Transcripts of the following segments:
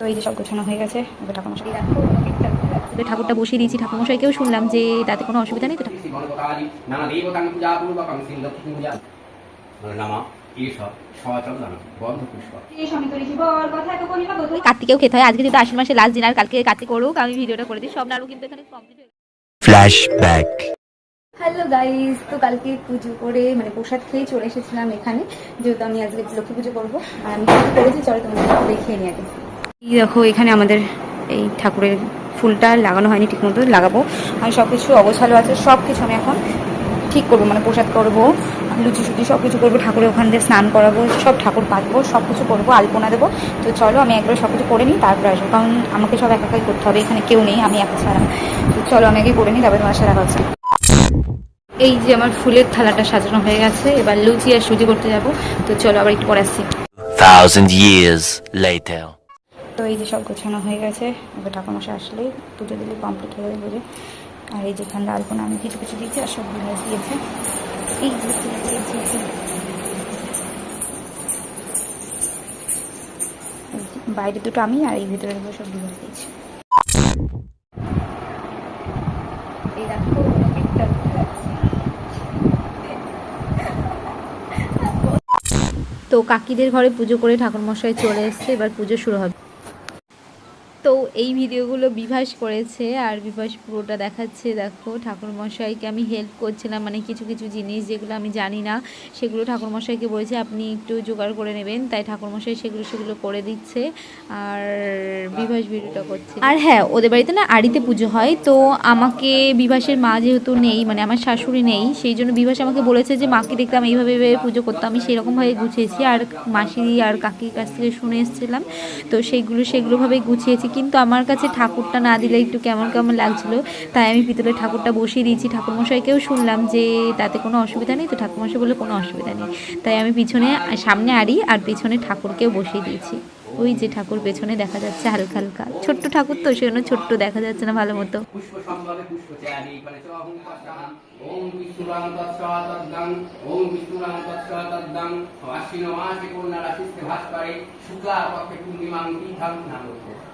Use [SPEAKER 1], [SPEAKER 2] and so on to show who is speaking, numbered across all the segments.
[SPEAKER 1] তো এই যে সব গোছানো হয়ে গেছে এবার ঠাকুরটা বসিয়ে দিয়েছি। ঠাকুরমশাইকেও শুনলাম যে তাতে কোনো অসুবিধা নেই তো কার্তিকেও খেতে হয়। আজকে যেহেতু আশ্বিন মাসে লাস্ট দিন আর কালকে কার্তিক করুক আমি ভিডিওটা করে দিই। সব নাড়ু কিন্তু এখানে কমপ্লিট হয়ে হ্যালো গাইস তো কালকে পুজো করে মানে প্রসাদ খেয়ে চলে এসেছিলাম এখানে। যেহেতু আমি আজকে লক্ষ্মী পুজো করব আর আমি করেছি চলো তোমাদের দেখিয়ে নিয়ে আগে। দেখো, এখানে আমাদের এই ঠাকুরের ফুলটা লাগানো হয়নি ঠিক মতো লাগাবো। আমি সব কিছু অগোছালো আছে সব কিছু আমি এখন ঠিক করব মানে প্রসাদ করব, লুচি সুচি সব কিছু করব, ঠাকুরের ওখান দিয়ে স্নান করাবো, সব ঠাকুর পাতবো সব কিছু করব, আলপনা দেবো। তো চলো, আমি একবার সব কিছু করে নিই, তারপরে আসব, কারণ আমাকে সব একা একাই করতে হবে, এখানে কেউ নেই, আমি একা ছাড়া। তো চলো, আমি আগে করে নিই, তারপরে তোমার সাথে হচ্ছে। এই যে আমার ফুলের থালাটা সাজানো হয়ে গেছে, এবার লুচি আর সুজি করতে যাব। তো চলো, আবার একটু পরে আসছি।
[SPEAKER 2] Thousand years later.
[SPEAKER 1] তো এই যে সব গোছানো হয়ে গেছে, এবার ঠাকুরমশাই আসলেই পুজো দিলে কমপ্লিট হয়ে যাবে আর এই যে ঠান্ডা আলপনা আমি কিছু কিছু দিয়েছি আর সব বিলাস দিয়েছে। এই বাইরে দুটো আমি আর এই ভিতরে দুটো সব বিলাস দিয়েছি। তো কাকিদের ঘরে পুজো করে ঠাকুরমশাই চলে এসছে, এবার পুজো শুরু হবে। তো এই ভিডিওগুলো বিভাস করেছে আর বিভাস পুরোটা দেখাচ্ছে, দেখো। ঠাকুরমশাইকে আমি হেল্প করছিলাম মানে কিছু কিছু জিনিস যেগুলো আমি জানি না, সেগুলো ঠাকুরমশাইকে বলেছে, আপনি একটু জোগাড় করে নেবেন। তাই ঠাকুরমশাই সেগুলো সেগুলো করে দিচ্ছে আর বিভাস ভিডিওটা করছে। আর হ্যাঁ ওদের বাড়িতে না আড়িতে পুজো হয়, তো আমাকে বিভাসের মা যেহেতু নেই মানে আমার শাশুড়ি নেই, সেই জন্য বিভাস আমাকে বলেছে যে, মাকে দেখতাম, এইভাবে এইভাবে পুজো করতাম। আমি সেরকমভাবে গুছিয়েছি, আর মাসি আর কাকির কাছ থেকে শুনে এসেছিলাম, তো সেইগুলো সেগুলোভাবেই গুছিয়েছি। কিন্তু আমার কাছে ঠাকুরটা না দিলে একটু কেমন কেমন লাগছিল তাই আমি পিতলের ঠাকুরটা বসিয়ে দিয়েছি ঠাকুরমশাইকেও শুনলাম যে তাতে কোনো অসুবিধা নেই তো ঠাকুরমশাই বলে কোনো অসুবিধা নেই তাই আমি পিছনে সামনে আড়ি আর পিছনে ঠাকুরকেও বসিয়ে দিয়েছি ওই যে ঠাকুর পেছনে দেখা যাচ্ছে হালকা হালকা ছোট্ট ঠাকুর তো সেজন্য ছোট্ট দেখা যাচ্ছে না ভালো মতো
[SPEAKER 3] মানে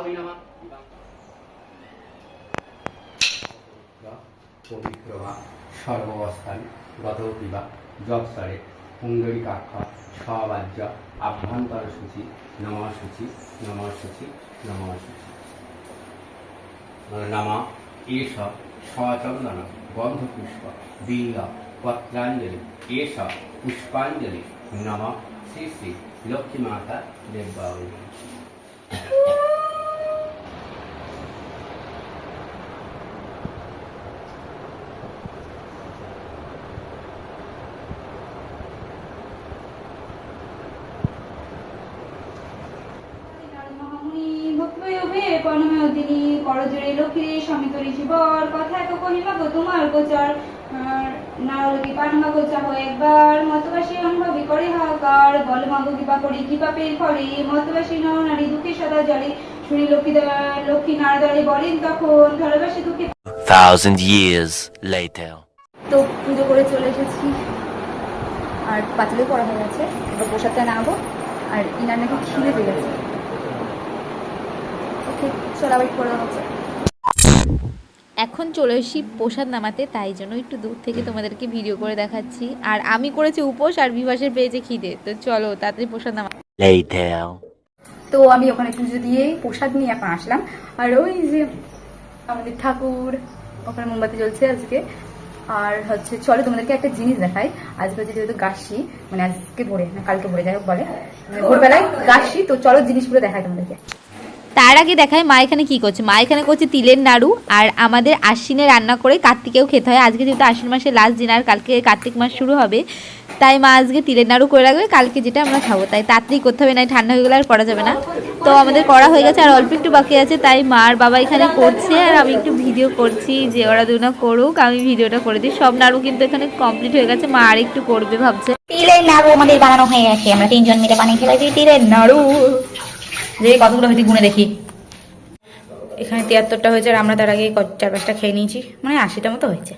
[SPEAKER 3] ওই নমঃ পবিত্র বা সর্বস্থান গত বিবা জবসরে পুণ্ডরিকাক্ষ সবাজ্য আভ্যন্তর সূচি সূচি সূচি সূচি নম এষ সচন্দন গন্ধ পুষ্প বিল্ল পত্রাঞ্জলি এষ পুষ্পাঞ্জলি নম শ্রী শ্রী লক্ষ্মী মাতা দেব্যাবলী
[SPEAKER 4] পরমদিনী করজোরে লক্ষ্মী সমিতরি জীবর কথা তো কহিমা গো তোমার গোচর। নারলকি পানমা গোচা হয় একবার মতবাসী অনুভবী করে হাকার বল মাগো কৃপা করি কি পাপের ফলে মতবাসী নর নারী দুঃখে সদা জলে। শুনি লক্ষ্মী লক্ষ্মী নারদলে বলেন তখন ধরবাসী দুঃখে
[SPEAKER 2] Thousand years later.
[SPEAKER 1] তো পুজো করে চলে এসেছি। আর পাঁচিলে পড়া হয়ে গেছে এবার প্রসাদটা নামাবো। আর ইনার নাকি খিদে পেয়ে গেছে। ওকে চলো আবার হচ্ছে। এখন চলে এসেছি প্রসাদ নামাতে তাই জন্য একটু দূর থেকে তোমাদেরকে ভিডিও করে দেখাচ্ছি। আর আমি করেছি উপোস আর বিভাসের পেয়েছে খিদে তো চলো তাড়াতাড়ি প্রসাদ নামা। তো আমি ওখানে পুজো দিয়ে প্রসাদ নিয়ে এখন আসলাম। আর ওই যে আমাদের ঠাকুর ওখানে মোমবাতি জ্বলছে আজকে। আর হচ্ছে চলো তোমাদেরকে একটা জিনিস দেখাই। আজকে হচ্ছে যেহেতু গাছি মানে আজকে ভোরে না কালকে ভোরে যাই হোক বলে। মানে ভোরবেলায় গাছি তো চলো জিনিসগুলো দেখাই তোমাদেরকে। তার আগে দেখায় মা এখানে কি করছে। মা এখানে করছে তিলের নাড়ু আর আমাদের আশ্বিনে রান্না করে কার্তিকেও খেতে হয়। আজকে যেহেতু আশ্বিন মাসের লাস্ট দিন আর কালকে কার্তিক মাস শুরু হবে, তাই মা আজকে তিলের নাড়ু করে রাখবে। কালকে যেটা আমরা খাব। তাই তাড়াতাড়ি করতে হবে না ঠান্ডা হয়ে গেলে আর করা যাবে না। তো আমাদের করা হয়ে গেছে আর অল্প একটু বাকি আছে, তাই মা আর বাবা এখানে করছে। আর আমি একটু ভিডিও করছি যে ওরা দুনা করুক। আমি ভিডিওটা করে দিই। সব নাড়ু কিন্তু এখানে কমপ্লিট হয়ে গেছে। মা আর একটু করবে ভাবছে।
[SPEAKER 4] তিলের নাড়ু আমাদের বানানো হয়ে গেছে। আমরা তিনজন মিলে বানিয়ে ফেলেছি তিলের নাড়ু। যে কতগুলো হয়েছে গুনে দেখি। এখানে তিয়াত্তরটা হয়েছে আর আমরা তার আগে চার পাঁচটা খেয়ে নিয়েছি। মানে আশিটা মতো হয়েছে।